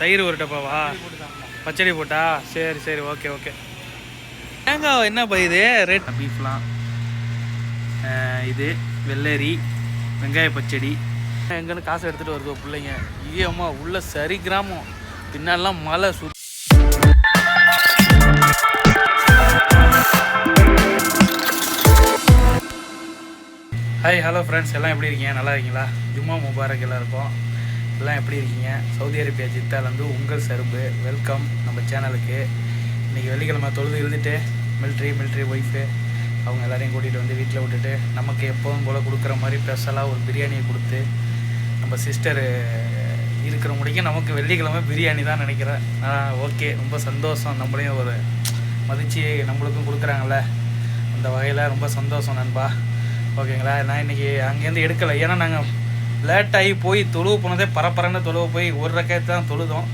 தயிர் ஒரு டப்பாவா? பச்சடி போட்டா? சரி சரி ஓகே ஓகே. தேங்காய் என்ன பா இது? ரேட் பீஃப்லாம். இது வெள்ளரி வெங்காய பச்சடி. எங்கன்னு காசு எடுத்துகிட்டு வருதோ பிள்ளைங்க. ஐயம்மா உள்ள சரி கிராமம். பின்னாலாம் மலை சு ஹாய் ஹலோ ஃப்ரெண்ட்ஸ் எல்லாம் எப்படி இருக்கீங்க? நல்லா இருக்கீங்களா? ஜும்மா முபாரக் எல்லாருக்கும். எல்லாம் எப்படி இருக்கீங்க? சவுதி அரேபியா ஜித்தாலேருந்து உங்கள் சருப்பு. வெல்கம் நம்ம சேனலுக்கு. இன்றைக்கி வெள்ளிக்கிழமை தொழுது எழுதிட்டு மிலிட்ரி மிலிட்ரி ஒய்ஃபு அவங்க எல்லாரையும் கூட்டிகிட்டு வந்து வீட்டில் விட்டுட்டு நமக்கு எப்போதும் போல் கொடுக்குற மாதிரி ஸ்பெஷலாக ஒரு பிரியாணியை கொடுத்து நம்ம சிஸ்டர் இருக்கிற முடிக்கும் நமக்கு வெள்ளிக்கிழமை பிரியாணி தான் நினைக்கிறேன். ஓகே ரொம்ப சந்தோஷம். நம்மளையும் ஒரு மதித்து நம்மளுக்கும் கொடுக்குறாங்கல்ல. அந்த வகையில் ரொம்ப சந்தோஷம் நண்பா. ஓகேங்களா? நான் இன்றைக்கி அங்கேருந்து எடுக்கலை. ஏன்னா நாங்கள் லேட்டாகி போய் தொழுவு போனதே பரப்பரன்னு தொழுவு போய் ஒரு ரக்காயத்து தான் தொழுதோம்.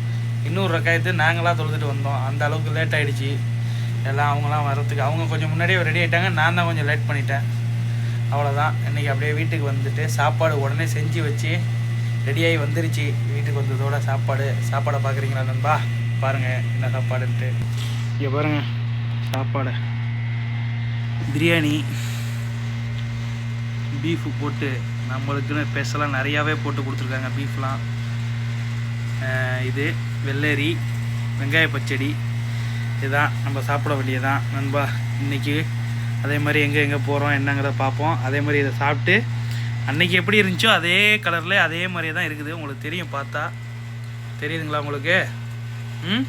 இன்னொரு ரக்காயத்து நாங்களாம் தொழுதுட்டு வந்தோம். அந்த அளவுக்கு லேட் ஆகிடுச்சி எல்லாம் அவங்களாம் வர்றதுக்கு அவங்க கொஞ்சம் முன்னாடியே ரெடி ஆகிட்டாங்க நான் தான் கொஞ்சம் லேட் பண்ணிட்டேன். அவ்வளோதான் இன்றைக்கி அப்படியே வீட்டுக்கு வந்துட்டு சாப்பாடு உடனே செஞ்சு வச்சு ரெடியாகி வந்துருச்சு. வீட்டுக்கு வந்ததோட சாப்பாடு. சாப்பாடை பார்க்குறீங்களா நண்பா? பாருங்கள் என்ன சாப்பாடுன்ட்டு. இங்கே பாருங்கள் சாப்பாடு. பிரியாணி. பீஃபு போட்டு நம்மளுக்குன்னு ஸ்பெஷலாக நிறையாவே போட்டு கொடுத்துருக்காங்க பீஃப்லாம் இது வெள்ளரி வெங்காய பச்சடி. இதுதான் நம்ம சாப்பிட வேண்டியதான் நண்பா இன்றைக்கி அதே மாதிரி எங்கே எங்கே போகிறோம் என்னங்கிறத பார்ப்போம். அதே மாதிரி இதை சாப்பிட்டு அன்றைக்கி எப்படி இருந்துச்சோ அதே கலரில் அதே மாதிரியே தான் இருக்குது. உங்களுக்கு தெரியும் பார்த்தா. தெரியுதுங்களா உங்களுக்கு? ம்?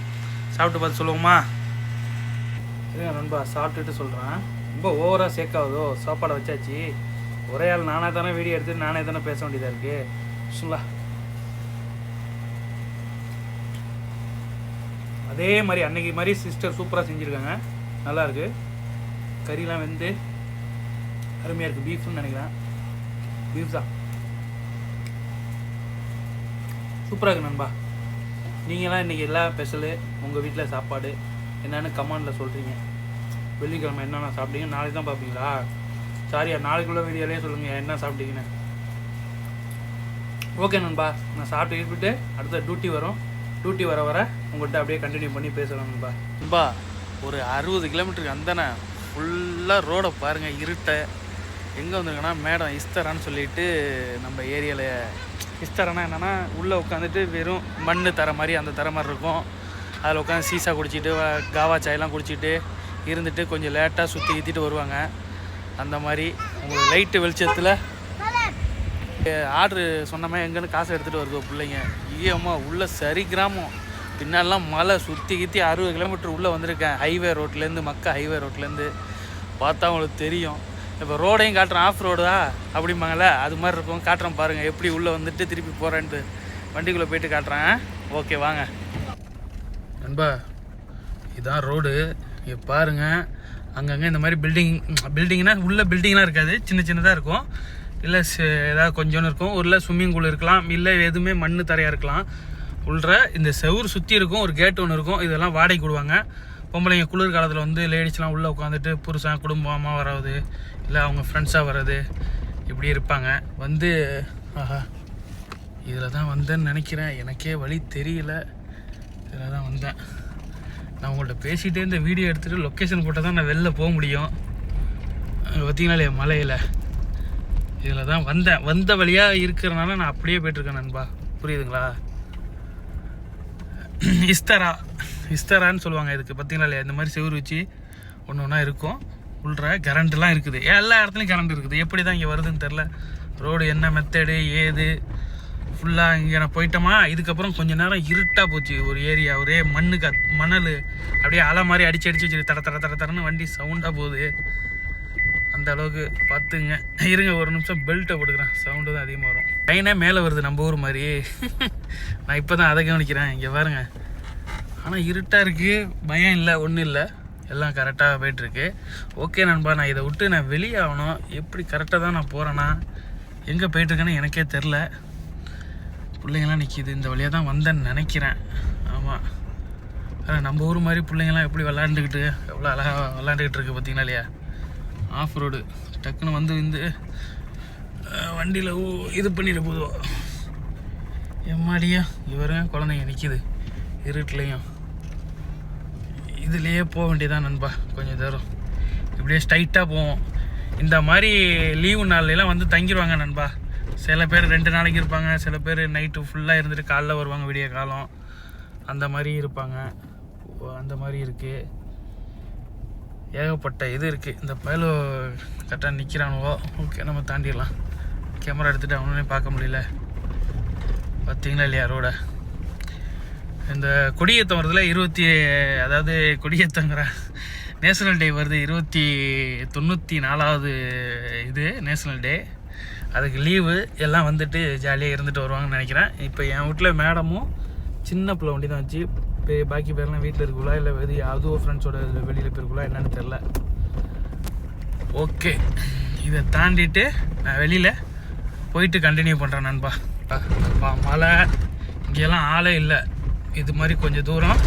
சாப்பிட்டு பார்த்து சொல்லுவோமா? நண்பா சாப்பிட்டுட்டு சொல்கிறேன் ரொம்ப ஓவராக சேர்க்காதோ சாப்பாடை வச்சாச்சு. ஒரே ஆள் நானாக தானே வீடியோ எடுத்து நானே தானே பேச வேண்டியதாக இருக்கு? சொல்லா அதே மாதிரி அன்னைக்கு மாதிரி சிஸ்டர் சூப்பராக செஞ்சுருக்காங்க. நல்லாயிருக்கு கறிலாம் வெந்து அருமையாக இருக்குது பீஃப்னு நினைக்கிறேன். பீஃப் தான். சூப்பராக இருக்கு நண்பா. நீங்களாம் இன்றைக்கி எல்லா ஸ்பெஷலு உங்கள் வீட்டில் சாப்பாடு என்னென்னு கமாண்டில் சொல்கிறீங்க வெள்ளிக்கிழமை என்னென்ன சாப்பிட்டீங்க நாளைக்கு தான் பார்ப்பீங்களா? சாரியா நாளைக்குள்ள வீடியோலேயே சொல்லுங்கள் என்ன சாப்பிட்டீங்கன்னு. ஓகே நண்பா. நான் சாப்பிட்டு இருப்பிட்டு அடுத்த டியூட்டி வரும். டியூட்டி வர வர உங்கள்கிட்ட அப்படியே கண்டினியூ பண்ணி பேசலாம் நண்பா. நண்பா ஒரு அறுபது கிலோமீட்டருக்கு அந்தனே ஃபுல்லாக ரோடை பாருங்கள் இருட்டை. எங்கே வந்திருக்கேன்னா மேடம் இஸ்தரான்னு சொல்லிட்டு நம்ம ஏரியாவில் இஸ்தரனா என்னென்னா உள்ளே உட்காந்துட்டு வெறும் மண் தர மாதிரி அந்த தர மாதிரி இருக்கும். அதில் உட்காந்து சீசா குடிச்சிட்டு காவா சாயெல்லாம் குடிச்சிட்டு இருந்துட்டு கொஞ்சம் லேட்டாக சுற்றி ஏற்றிட்டு வருவாங்க. அந்த மாதிரி உங்களுக்கு லைட்டு வெளிச்சத்தில் ஆர்டரு சொன்னமே எங்கேன்னு காசு எடுத்துகிட்டு வருதோ பிள்ளைங்க. ஐயம்மா உள்ள சரி கிராமம். பின்னாலாம் மலை சுற்றி கித்தி அறுபது கிலோமீட்டர் உள்ளே வந்திருக்கேன். ஹைவே ரோட்லேருந்து மக்கா ஹைவே ரோட்லேருந்து பார்த்தா உங்களுக்கு தெரியும். இப்போ ரோடையும் காட்டுறேன் ஆஃப் ரோடா அப்படிம்பாங்களே அது மாதிரி இருக்கும். காட்டுறேன் பாருங்கள் எப்படி உள்ளே வந்துட்டு திருப்பி போகிறேன்ட்டு வண்டிக்குள்ளே போயிட்டு காட்டுறேன் ஓகே வாங்க. நண்பா இதான் ரோடு இங்கே பாருங்கள் அங்கங்கே இந்த மாதிரி பில்டிங் பில்டிங்னா உள்ள பில்டிங்லாம் இருக்காது. சின்ன சின்னதாக இருக்கும். இல்லை ஏதாவது கொஞ்சோன்னு இருக்கும். உள்ள ஸ்விம்மிங் பூல் இருக்கலாம். இல்லை எதுவுமே மண் தரையாக இருக்கலாம். உள்ள இந்த செவுர் சுற்றி இருக்கும். ஒரு கேட் ஒன்று இருக்கும். இதெல்லாம் வாடகை விடுவாங்க. பொம்பளைங்க குளிர் காலத்தில் வந்து லேடிஸ்லாம் உள்ளே உட்காந்துட்டு புருஷன் குடும்பமாக வராது. இல்லை அவங்க ஃப்ரெண்ட்ஸாக வர்றது. இப்படி இருப்பாங்க. வந்து ஆஹா. இதில் தான் வந்தேன்னு நினைக்கிறேன். எனக்கே வழி தெரியல. இதில் தான் வந்தேன். நான் உங்கள்கிட்ட பேசிகிட்டே இந்த வீடியோ எடுத்துகிட்டு லொக்கேஷன் போட்டால் தான் நான் வெளில போக முடியும். அங்கே பார்த்தீங்களா இல்லையா மலையில்? இதில் தான் வந்தேன். வந்த வழியாக இருக்கிறனால நான் அப்படியே போயிட்டுருக்கேன் நண்பா. புரியுதுங்களா? இஸ்தரா. இஸ்தரான்னு சொல்லுவாங்க இதுக்கு. பார்த்தீங்களா இல்லையா இந்த மாதிரி செவுரு வச்சு ஒன்று ஒன்றா இருக்கும். உள்ள கரண்ட்லாம் இருக்குது. எல்லா இடத்துலையும் கரண்ட் இருக்குது. எப்படி தான் இங்கே வருதுன்னு தெரில ரோடு என்ன மெத்தடு ஏது? ஃபுல்லாக இங்கே நான் போயிட்டோமா? இதுக்கப்புறம் கொஞ்ச நேரம் இருட்டாக போச்சு. ஒரு ஏரியா ஒரே மண்ணு க மணல். அப்படியே அலை மாதிரி அடிச்சு அடிச்சு வச்சு தட தட தட தரன்னு வண்டி சவுண்டாக போகுது. அந்த அளவுக்கு பார்த்துங்க. இருங்க ஒரு நிமிஷம் பெல்ட்டை போட்டுக்கிறேன். சவுண்டு தான் அதிகமாக வரும். ட்ரெயினே மேலே வருது நம்ம ஊர் மாதிரி நான் இப்போ தான் அதை கவனிக்கிறேன். இங்கே பாருங்க. ஆனால் இருட்டாக இருக்குது பயம் இல்லை ஒன்றும் இல்லை. எல்லாம் கரெக்டாக போயிட்டுருக்கு. ஓகே நண்பா நான் இதை விட்டு நான் வெளியே ஆகணும். எப்படி கரெக்டாக தான் நான் போகிறேன்னா எங்கே போயிட்டுருக்கேன்னு எனக்கே தெரில. பிள்ளைங்கள்லாம் நிற்கிது இந்த வழியாக தான் வந்தேன்னு நினைக்கிறேன். ஆமாம் ஆனால் நம்ம ஊர் மாதிரி பிள்ளைங்கள்லாம் எப்படி விளாண்டுக்கிட்டு எவ்வளோ அழகாக விளாண்டுக்கிட்டு இருக்கு பார்த்தீங்களா இல்லையா? ஆஃப் ரோடு டக்குன்னு வந்து வந்து வண்டியில் இது பண்ணிட போதும். எம்மாடியா இவரும் குழந்தைங்க நிற்கிது இருட்டுலையும். இதுலேயே போக வேண்டியதான் நண்பா கொஞ்சம் தூரம். இப்படியே ஸ்ட்ரைட்டாக போவோம். இந்த மாதிரி லீவு நாள்லாம் வந்து தங்கிடுவாங்க நண்பா. சில பேர் ரெண்டு நாளைக்கு இருப்பாங்க சில பேர் நைட்டு ஃபுல்லாக இருந்துட்டு காலைல வருவாங்க விடிய காலம். அந்த மாதிரி இருப்பாங்க. ஓ, அந்த மாதிரி இருக்குது ஏகப்பட்ட இது இருக்குது இந்த பயலோ கரெக்டாக நிற்கிறானுவோ ஓகே நம்ம தாண்டிடலாம். கேமரா எடுத்துகிட்டு அவனே பார்க்க முடியல. பார்த்தீங்களா இல்லையா ரோட இந்த கொடியேற்றம் வருதுல இருபத்தி அதாவது கொடியேற்றங்கிற நேஷனல் டே வருது. இருபத்தி தொண்ணூற்றி நாலாவது இது நேஷனல் டே அதுக்கு லீவு எல்லாம் வந்துட்டு ஜாலியாக இருந்துட்டு வருவாங்கன்னு நினைக்கிறேன். இப்போ என் வீட்டில் மேடமும் சின்ன பிள்ளை வண்டி தான் வச்சு இப்போ பாக்கி பேர்லாம் வீட்டில் இருக்குங்களா இல்லை வெளியே அதுவும் ஃப்ரெண்ட்ஸோட வெளியில் போயிருக்குள்ளா என்னன்னு தெரில ஓகே இதை தாண்டிட்டு நான் வெளியில் போயிட்டு கண்டினியூ பண்ணுறேன் நண்பா. அப்பா, மழை. இங்கெல்லாம் ஆளே இல்லை. இது மாதிரி கொஞ்சம் தூரம்.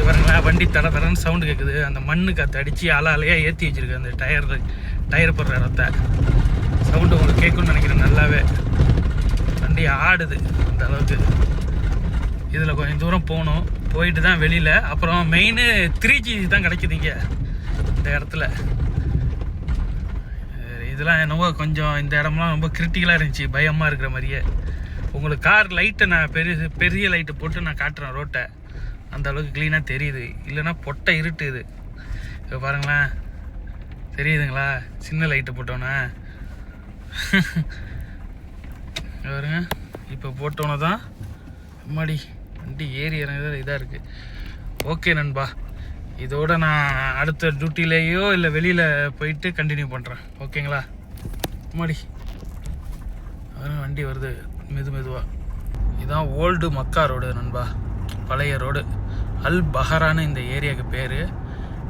இவருங்களா வண்டி தட தடன்னு சவுண்டு கேட்குது அந்த மண்ணு காற்று அடித்து அலை அலையாக ஏற்றி வச்சுருக்கு அந்த டயர் டயர் போடுற இடத்த. சவுண்டு உங்களுக்கு கேட்கும்னு நினைக்கிறேன் நல்லாவே. வண்டி ஆடுது அந்த அளவுக்கு. இதில் கொஞ்சம் தூரம் போகணும். போயிட்டு தான் வெளியில். அப்புறம் மெயின் த்ரீ ஜி தான் கிடைக்குது இங்கே. இந்த இடத்துல. இதெல்லாம் என்னவோ கொஞ்சம் இந்த இடம்லாம் ரொம்ப கிரிட்டிக்கலாக இருந்துச்சு. பயமாக இருக்கிற மாதிரியே. உங்களுக்கு கார் லைட்டை நான் பெரிய பெரிய லைட்டை போட்டு நான் காட்டுறேன் ரோட்டை அந்த அளவுக்கு க்ளீனாக தெரியுது. இல்லைன்னா பொட்டை இருட்டு இது இப்போ பாருங்களேன். தெரியுதுங்களா? சின்ன லைட்டு போட்டோன்னே. பாருங்க இப்போ போட்டோன்னே தான் மடி வண்டி ஏறி இறங்குறது இதாக இருக்குது ஓகே நண்பா. இதோட நான் அடுத்த டியூட்டிலேயோ இல்லை வெளியில் போயிட்டு கண்டினியூ பண்ணுறேன் ஓகேங்களா? அம்மாடி வண்டி வருது மெது மெதுவாக இதுதான் ஓல்டு மக்கா ரோடு நண்பா. பழைய ரோடு. அல் பஹரான்னு இந்த ஏரியாவுக்கு பேர்.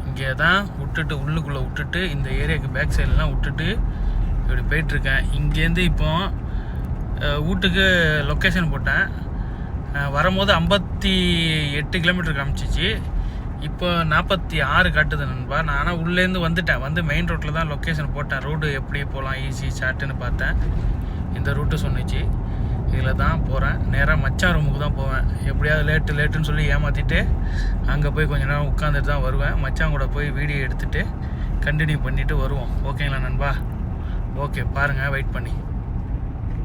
இங்கே தான் விட்டுட்டு உள்ளுக்குள்ளே விட்டுட்டு இந்த ஏரியாவுக்கு பேக் சைட்லாம் விட்டுட்டு இப்படி போயிட்டுருக்கேன். இங்கேருந்து இப்போ வீட்டுக்கு லொக்கேஷன் போட்டேன். வரும்போது ஐம்பத்தி எட்டு கிலோமீட்டர் காமிச்சிச்சு. இப்போ நாற்பத்தி ஆறு காட்டுது நண்பா. நான் ஆனால் உள்ளேருந்து வந்துட்டேன். வந்து மெயின் ரோட்டில் தான் லொக்கேஷன் போட்டேன். ரோடு எப்படி போகலாம் ஈஸி ஷார்ட்டுன்னு பார்த்தேன். இந்த ரூட்டு சொன்னிச்சு. இதில் தான் போகிறேன் நேராக மச்சான் ரூமுக்கு தான் போவேன். எப்படியாவது லேட்டு லேட்டுன்னு சொல்லி ஏமாற்றிட்டு அங்கே போய் கொஞ்ச நேரம் உட்காந்துட்டு தான் வருவேன். மச்சான் கூட போய் வீடியோ எடுத்துகிட்டு கண்டினியூ பண்ணிவிட்டு வருவோம். ஓகேங்களா நண்பா? ஓகே பாருங்கள் வெயிட் பண்ணி.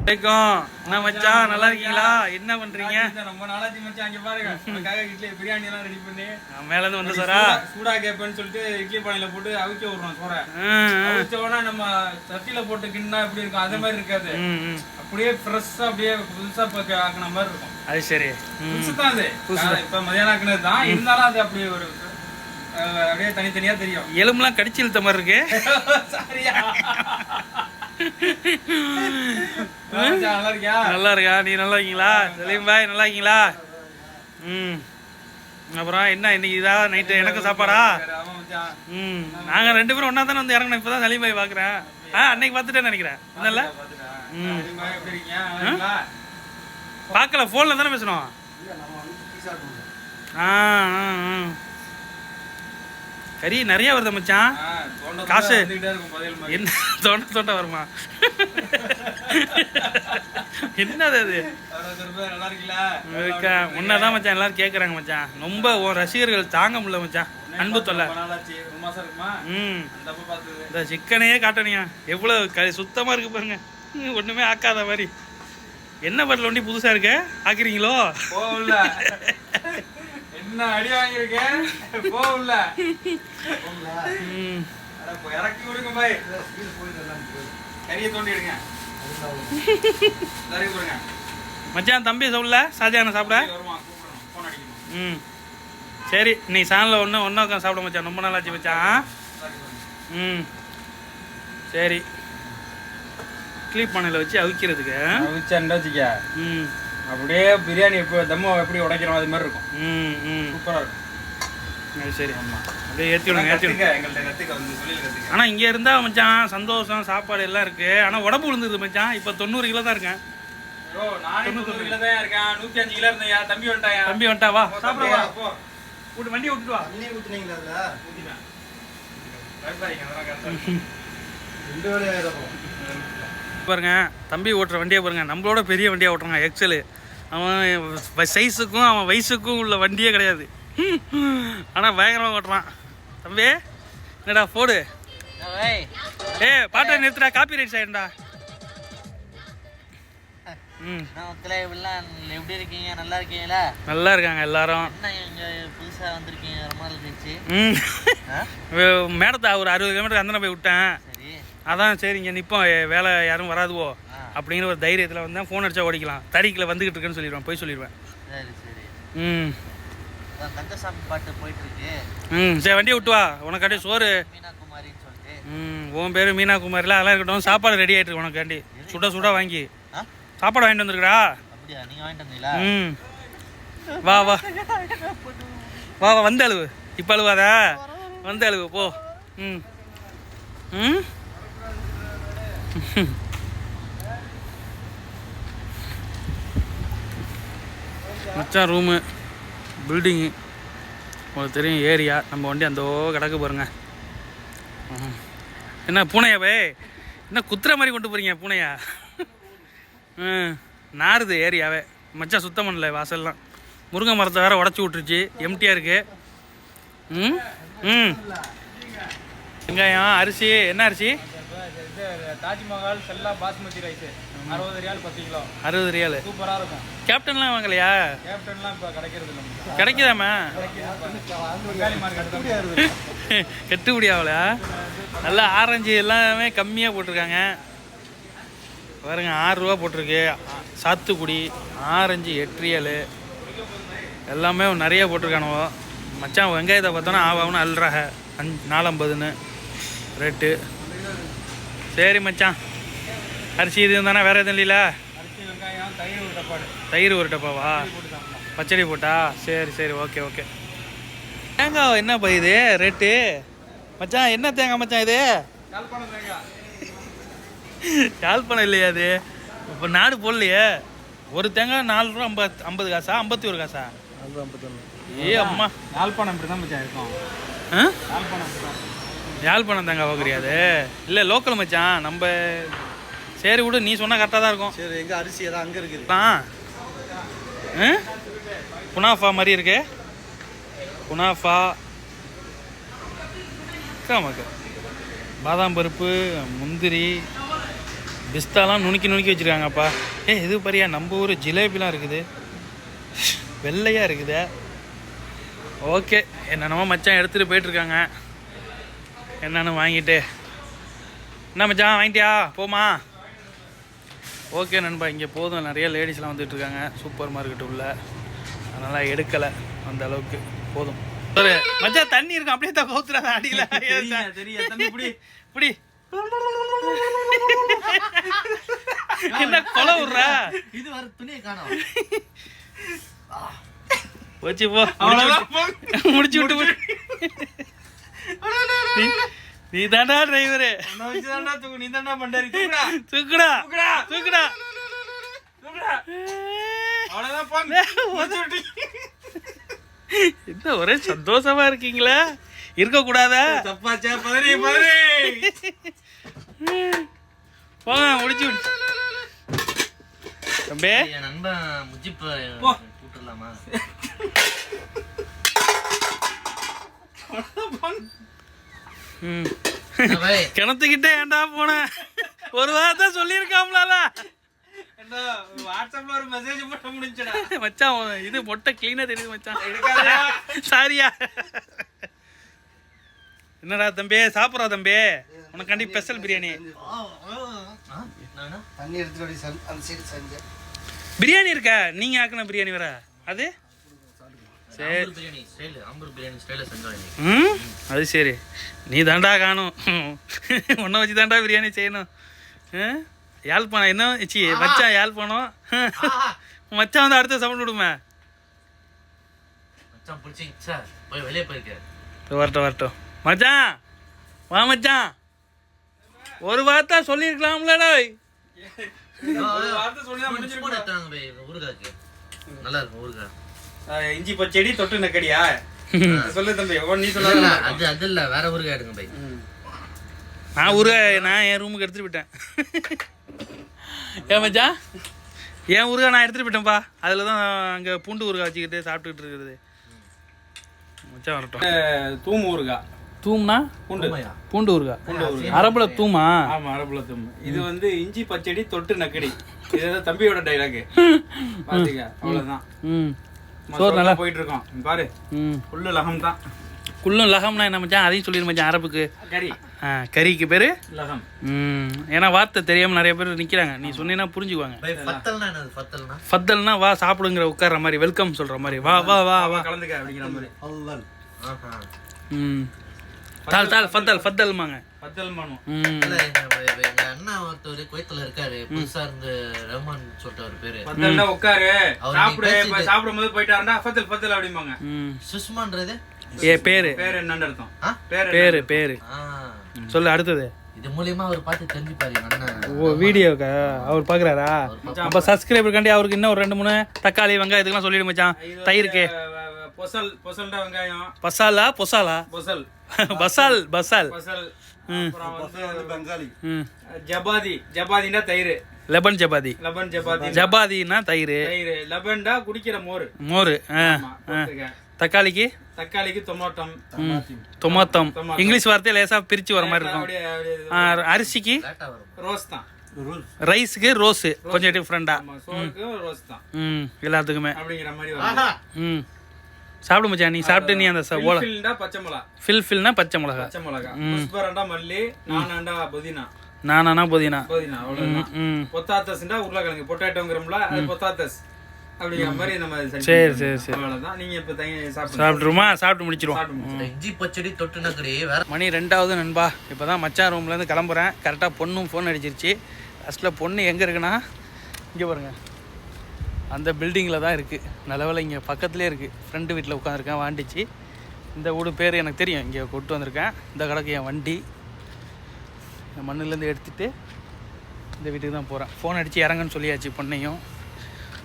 வணக்கம். என்ன மச்சான் நல்லா இருக்கீங்களா? என்ன பண்ணுறீங்க ரொம்ப நாளாச்சு மச்சான் அங்க பாருங்க. உனக்காக இட்லி பிரியாணி எல்லாம் ரெடி பண்ணி. மேலேருந்து வந்து சாரா? சூடா- கேப்பேன்னு சொல்லிட்டு இட்லி பானையில போட்டு அவிக்க விடுறோம் சோற. அவிச்ச உடனே நம்ம சட்டியில போட்டு கிண்ணா எப்படி இருக்கும்? அதே மாதிரி இருக்காது. அப்படியே ஃப்ரெஷ்ஷா அப்படியே புதுசா ஆக்கின மாதிரி இருக்கும். அது சரி. புதுசு தான் அது. இப்ப மதியானம் ஆக்குனது தான் இருந்தாலும் அது அப்படியே ஒரு அப்படியே தனித்தனியா தெரியும். எலும்புலாம் கடிச்சு இழுத்த மாதிரி இருக்கு. சரியா? நல்லா இருக்கியா? நல்லா இருக்கா? நீ நல்லா இருக்கீங்களா? சலீம் பாய் நல்லா இருக்கீங்களா? ம். அப்புறம் என்ன இன்னைக்கு இதா? நைட்டு எனக்கு சாப்பாடா? ம். நாங்கள் ரெண்டு பேரும் ஒன்றா தானே வந்து இறங்கணும் இப்போ தான் சலீம் பாய் பார்க்குறேன் ஆ அன்னைக்கு பார்த்துட்டேன்னு நினைக்கிறேன். இல்ல பாத்துட்டேன். ம். பார்க்கல ஃபோனில் தானே பேசணும். ஆ ஆ, ஆ. கறி நிறைய வருது மச்சான். காசு. என்ன தோண்ட தோண்ட வருமா? என்னது அது? இருக்கா. உன்னதான் மச்சான் எல்லாரும் கேட்குறாங்க மச்சான். ரொம்ப உன் ரசிகர்கள் தாங்க முடியல மச்சான். அன்பு தொல்லை? ம். இந்த சிக்கனையே காட்டணியா? எவ்வளோ க சுத்தமாக இருக்கு பாருங்க. ம், ஒண்ணுமே ஆக்காத மாதிரி. என்ன பாட்டில் வண்டி புதுசாக இருக்கு? ஆக்குறீங்களோ. என்ன அடி வாங்கியிருக்கேன்? போ உள்ள. ம் அட, போ, இறக்கி விடுங்க பாய். கறியை தோண்டி எடுங்க. இறக்கி விடுங்க. மச்சான் தம்பி சொல்ல ஷாஜானை சாப்பிட. ம் சரி நீ சாணில் ஒன்று ஒன்றா உட்காந்து சாப்பிட மச்சான் ரொம்ப நாளாச்சு மச்சான் இறக்கி விடுங்க. ம் சரி இட்லி பானையில் வச்சு அவிக்கிறதுக்கு அவிச்சேன்டா வச்சுக்க. ம் அப்படியே பிரியாணி எப்போ தம்ம எப்படி உடைக்கிறோம் அது மாதிரி இருக்கும். ம் ம். சூப்பரா இருக்கும். அது சரி அப்படியே ஏற்றி விடுங்க ஏற்றி விடுங்க. கத்துக்க எங்கள்ட்ட கத்துக்க வந்து தொழில் கத்துக்க ஆனால் இங்கே இருந்தால் மச்சான் சந்தோஷம் சாப்பாடு எல்லாம் இருக்குது ஆனால் உடம்பு விழுந்துருது மச்சான். இப்போ தொண்ணூறு கிலோ தான் இருக்கேன். நானே தொண்ணூறு கிலோ. தான் இருக்கேன். நூத்தி அஞ்சு கிலோ இருந்தேன் தம்பி வந்துட்டாயா தம்பி வந்துட்டா வா. போ, சாப்பிட தம்பி, வா. போ. விட்டு வண்டியை விட்டுட்டு வா. தண்ணி அதுல? ரெண்டு. பாருங்க தம்பி ஓட்டுற வண்டியை பாருங்க நம்மளோட பெரிய வண்டியாக ஓட்டுறாங்க எக்ஸலு அவன் சைஸுக்கும் அவன் வயசுக்கும் உள்ள வண்டியே கிடையாது. ஆனால் பயங்கரமாக ஓட்டுறான். தம்பி என்னடா போடு. ஏ பாட்டை நிறுத்துடா காப்பி ரைட்ஸ் ஆயிடும்டா ம் எப்படி இருக்கீங்க? நல்லா இருக்கீங்களா? நல்லா இருக்காங்க எல்லாரும். என்ன இங்க புதுசா வந்திருக்கீங்க? ரொம்ப நாள் கழிச்சு. மேடத்தா ஒரு அறுபது கிலோமீட்டர் அந்த போய் விட்டேன். அதான் சரி இங்கே நிற்போம் வேலை யாரும் வராதுவோ. அப்படிங்கிற ஒரு தைரியத்தில் வந்தேன் ஃபோன் அடிச்சா ஓடிக்கலாம். தறிக்கில் வந்துகிட்டு இருக்கேன்னு சொல்லிடுவேன் போய் சொல்லிடுவேன். சரி சரி. ம். கந்தசாமி பாட்டு போயிட்டு இருக்கு ம் சரி வண்டியை விட்டு வா. உனக்காண்டி சோறு. மீனா குமாரின்னு சொல்லிட்டு. ம் உன் பேர் மீனா குமாரில் அதெல்லாம் இருக்கட்டும் சாப்பாடு ரெடி ஆகிட்டு உனக்காண்டி. சுட சுட வாங்கி? சாப்பாடு வாங்கிட்டு வந்துருக்குடா அப்படியா? நீங்க வாங்கிட்டு வந்தீங்களா? ம். வா வா. வா வா வந்து அழுவு. இப்போ அழுவாதா? வந்து அழுவு போ. ம். ம்? மச்சான் ரூமு பில்டிங்கு உங்களுக்கு தெரியும் ஏரியா நம்ம வண்டி அந்த கிடக்கு பாருங்க. என்ன பூனையா பே? என்ன குத்துற மாதிரி கொண்டு போறீங்க பூனையா? ம் நாறுது ஏரியாவே. மச்சான் சுத்தம் பண்ணல வாசல்லாம். முருங்கை மரத்தை வேற உடச்சி விட்டுருச்சு. எம்டியாக இருக்கு. ம்? ம். வெங்காயம் அரிசி. என்ன அரிசி? தாஜ்மஹால் செல்லா பாஸ்மதி ரைஸ். அறுபது ரியால் பத்து கிலோ. அறுபது ரியால். சூப்பரா இருக்கும். கேப்டன்லாம் வாங்கலையா? கேப்டன்லாம் இப்போ கிடைக்கிறது இல்லை தான் கெட்டுப்படி ஆகலையா நல்லா ஆரஞ்சு எல்லாமே கம்மியாக போட்டிருக்காங்க. பாருங்க ஆறு ரூபா போட்டிருக்கு. சாத்துக்குடி ஆரஞ்சு எட்ரியல் எல்லாமே நிறைய போட்டிருக்கானுவோ. மச்சான் வெங்காயத்தை பார்த்தோன்னா ஆவாவுன்னு அல்றாக. அஞ்சு நாலம்பதுன்னு. ரேட்டு. சரி மச்சான். அரிசி இது தானே வேறு எதுவும் இல்லைல்ல தயிர் ஒரு டப்பாவா? பச்சடி போட்டா சரி சரி ஓகே ஓகே. தேங்காய் என்ன பா இது? ரேட்டு? மச்சான் என்ன தேங்காய் மச்சான் இது? யாழ்ப்பாணம் இல்லையா அது? இப்போ நாடு போடலையே. ஒரு தேங்காய் நாலு ரூபா ஐம்பது ஐம்பது காசா? ஐம்பத்தி ஒரு காசா? ஏ அம்மா. யாழ்ப்பாணம் இப்படி தான் மச்சான் இருக்கும். ஆ? யாழ்ப்பாணம் யாழ்ப்பாணம் தேங்காய் வாங்குறியா அது? இல்லை லோக்கல் மச்சான் நம்ம சரி விடு நீ சொன்னால் கரெக்டாக தான் இருக்கும். சரி எங்க அரிசி ஏதாவது அங்க இருக்குது? குனாஃபா மாதிரி இருக்கு. குனாஃபா நமக்கு பாதாம் பருப்பு முந்திரி பிஸ்தாலாம் நுணுக்கி நுணுக்கி வச்சுருக்காங்கப்பா. ஏ இது பாரியா நம்ம ஊர் ஜிலேபிலாம் இருக்குது. வெள்ளையாக இருக்குது. ஓகே என்னென்னமோ மச்சான் எடுத்துகிட்டு போயிட்டுருக்காங்க என்னென்னு வாங்கிட்டு. என்ன மச்சான் வாங்கிட்டியா? போமா ஓகே நண்பா இங்கே போதும். நிறைய லேடிஸ்லாம் வந்துட்டு இருக்காங்க. சூப்பர் மார்க்கெட் உள்ள. அதனால் எடுக்கலை. அந்த அளவுக்கு போதும். ஒரு மச்சான் தண்ணி இருக்கும். அப்படியே தான் கவுத்துறாங்க அடியில. தெரியும் தண்ணி இப்படி இப்படி என்ன கொலை விட்ற? இது வர துணியை காணோம். வச்சு போ. முடிச்சு. விட்டு. நீ- நீ தாண்டா டிரைவரு நீ தான்டா பண்டாரி தூக்குடா. தூக்குடா. தூக்குடா. என்ன ஒரே சந்தோஷமா இருக்கீங்களா? இருக்கக்கூடாதா? தப்பாச்சா? பதறி பதறி. போங்க முடிச்சு தம்பி. நண்பன் முஜிப்ப போ. கூப்பிடலாமா ம். பாய் கிணத்துக்கிட்ட ஏன்டா போன? ஒரு வாரத்தை சொல்லியிருக்காம்லால? வாட்ஸ்அப்ல ஒரு மெசேஜ் போட முடிஞ்சடா. மச்சான் இது மொட்டை க்ளீனாக தெரியுது மச்சான். சாரியா என்னடா தம்பி சாப்பிட்றா தம்பி? உனக்காண்டி ஸ்பெஷல் பிரியாணி. தண்ணி எடுத்துட்டு அந்த சைடு செஞ்சேன் பிரியாணி இருக்கா? நீங்கள் ஆக்கின பிரியாணி வேற. அது? ம்? அது சரி. நீ தாண்டா காணும். உன்னை வச்சு தாண்டா பிரியாணி செய்யணும்? யாழ்ப்பாணம் என்ன? சி மச்சான் யாழ்ப்பாணம். மச்சான் வந்து அடுத்த சமைச்சு விடுமே. வரட்டும் வரட்டும். மச்சான்! வா மச்சான். ஒரு வார்த்தை சொல்லியிருக்கலாம்லடா. நல்லா இருக்கும் ஊறுகாய். இஞ்சி பச்சடி தொட்டு நக்கடியா? சொல்லு தம்பி ஓ, நீ சொல்லாத இல்ல, அது அது இல்ல வேற ஊறுகாய் எடுங்க போய். நான் ஒரு நான் என் ரூமுக்கு எடுத்துட்டு போயிட்டேன். ஏன் மச்சான்? என் ஊருகா நான் எடுத்துகிட்டு போயிட்டேன்ப்பா. அதில் தான் அங்கே பூண்டு ஊறுகாய் வச்சுக்கிட்டு சாப்பிட்டுக்கிட்டு இருக்கிறது மச்சான் வரட்டும். தூம் ஊறுகாய் தூம்னா? பூண்டு? பூண்டு ஊறுகாய் அரபில் தூமா? ஆமா அரபுல தூம். இது வந்து இஞ்சி பச்சடி தொட்டு நக்கடி. இதுதான் தம்பியோட டைலாக் பாத்துக்க அவ்வளவுதான். ம். சோறு நல்லா போயிட்டு இருக்கோம் பாரு. ம். ஃபுல்லு லகம் தான் குள்ளும் லகம்னா என்ன மச்சான்? அதையும் சொல்லிடு மச்சான் அரபுக்கு. கறி. ஆ கறிக்கு பேர்? லகம். ம் ஏன்னா வார்த்தை தெரியாமல் நிறைய பேர் நிற்கிறாங்க நீ சொன்னீங்கன்னா புரிஞ்சுக்குவாங்க. ஃபத்தல்னா வா சாப்பிடுங்கிற உட்கார்ற மாதிரி வெல்கம் சொல்கிற மாதிரி. வா வா வா வா. கலந்துக்க அப்படிங்கிற மாதிரி. ஆஹா. ம். தால் தால் ஃபத்தல் ஃபத்தல்மாங்க. பத்தல் எங்க அண்ணா ஒருத்தர் குவைத்துல இருக்காரு. புதுசா இருந்து ரஹ்மான் சொல்லிட்டு அவர் பேரு. உட்காரு. அவர் சாப்பிடு சாப்பிடும் போது போயிட்டாருன்னா ஃபத்தல் ஃபத்தல் அப்படிம்பாங்க. சுஷ்மான்றது? ஏ பேரு. பேர் என்னன்னு அர்த்தம். ஆ? பேர் பேரு பேரு. ஆ. சொல்லு அடுத்தது. இது மூலியமா அவர் பார்த்து தெரிஞ்சுப்பாரு ஓ வீடியோக்கா? அவர் பார்க்குறாரா அப்போ சப்ஸ்கிரைபர்காண்டி அவருக்கு இன்னும் ஒரு ரெண்டு மூணு தக்காளி வெங்காயம் இதுக்கெல்லாம் சொல்லிடு மச்சான். தயிருக்கு. பொசல் பொசல்டா வெங்காயம். பசாலா பொசாலா? பொசல். பசால் பசால். பொசல். பெங்காலி. ம். ஜபாதி. ஜபாதின்னா தயிர். லெபன் ஜபாதி. லபன் ஜபாதி. ஜபாதின்னா தயிர். தயிர். லபன்டா குடிக்கிற மோர். மோர். தக்காளிக்கு? தக்காளிக்கு டொமேட்டோ தொமாத்தம். இங்கிலீஷ் வார்த்தை லேசா பிரிச்சு வர மாதிரி இருக்கும். அரிசிக்கு? ரோஸ் தான். ரைஸுக்கு ரோஸு. கொஞ்சம் டிஃப்ரெண்டா ரோஸ் தான். ம் எல்லாத்துக்குமே. அப்படிங்கிற மாதிரி வரும். ம். சாப்பிடு மச்சான் நீ சாப்பிட்டு நீ அந்த ஓல. பச்சை மிளகா. ஃபில் ஃபில்னா பச்சை மிளகா. பச்சை மிளகா. புஷ்பரண்டா மல்லி நானாண்டா புதினா. நானானா புதினா. புதினா அவ்வளவுதான். ம் பொத்தாத்தஸ்ண்டா உருளைக்கிழங்கு. பொட்டேட்டோங்கிறோம்ல அது பொத்தாத்தஸ். அப்படிங்கிற மாதிரி நம்ம சரி சரி. சரி. அவ்வளவுதான். நீங்க இப்ப சாப்பிட்டு முடிச்சிருவோம். இஞ்சி பச்சடி தொட்டு வேற மணி ரெண்டாவது நண்பா. இப்போ தான் மச்சான் ரூம்லேருந்து கிளம்புறேன். கரெக்டாக பொண்ணும் ஃபோன் அடிச்சிருச்சு. லாஸ்ட்டில் பொண்ணு எங்கே இருக்குன்னா இங்கே பாருங்க. அந்த பில்டிங்கில் தான் இருக்குது நல்லவேளை இங்கே பக்கத்துலேயே இருக்குது ஃப்ரெண்டு வீட்டில் உட்காந்துருக்கேன் வாண்டிச்சு. இந்த வீடு பேர் எனக்கு தெரியும். இங்கே கொண்டு வந்திருக்கேன். இந்த கடைக்கு என் வண்டி. என் மண்ணுலேருந்து எடுத்துகிட்டு இந்த வீட்டுக்கு தான் போகிறேன் ஃபோன் அடித்து இறங்குன்னு சொல்லியாச்சு பொண்ணையும்.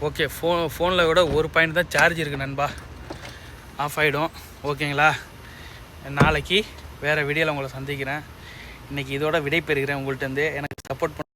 ஓகே ஃபோ ஃபோனில் விட ஒரு பாயிண்ட் தான் சார்ஜ் இருக்குது நண்பா. ஆஃப் ஆகிடும் ஓகேங்களா நாளைக்கு வேறு வீடியோவில் உங்களை சந்திக்கிறேன். இன்றைக்கி இதோட விடை பெறுகிறேன் உங்கள்கிட்ட எனக்கு சப்போர்ட் பண்ண